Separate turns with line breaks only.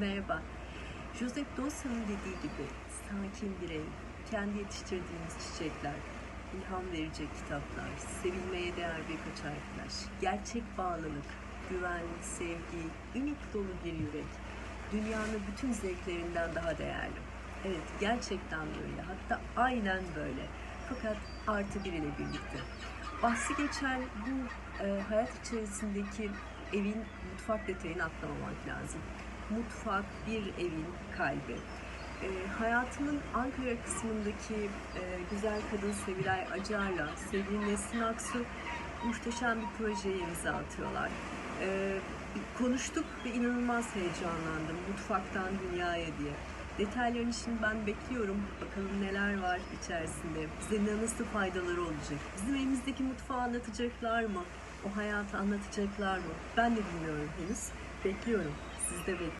Merhaba. Joseph Dawson'ın dediği gibi sakin bir ev, kendi yetiştirdiğimiz çiçekler, ilham verecek kitaplar, sevilmeye değer birkaç arkadaş, gerçek bağlılık, güven, sevgi, ümit dolu bir yürek, dünyanın bütün zevklerinden daha değerli. Evet, gerçekten böyle. Hatta aynen böyle. Fakat artı bir ile birlikte. Bahsi geçen bu e, hayat içerisindeki evin mutfak detayını atlamamak lazım. Mutfak bir evin kalbi. E, hayatımın Ankara kısmındaki e, güzel kadın Sevilay Acar'la sevgili Nesrin Aksu muhteşem bir projeye imza atıyorlar. E, konuştuk ve inanılmaz heyecanlandım mutfaktan dünyaya diye. Detaylarını şimdi ben bekliyorum. Bakalım neler var içerisinde. Bize nasıl faydaları olacak? Bizim evimizdeki mutfağı anlatacaklar mı? O hayatı anlatacaklar mı? Ben de bilmiyorum henüz. Bekliyorum. Siz de bekliyorum.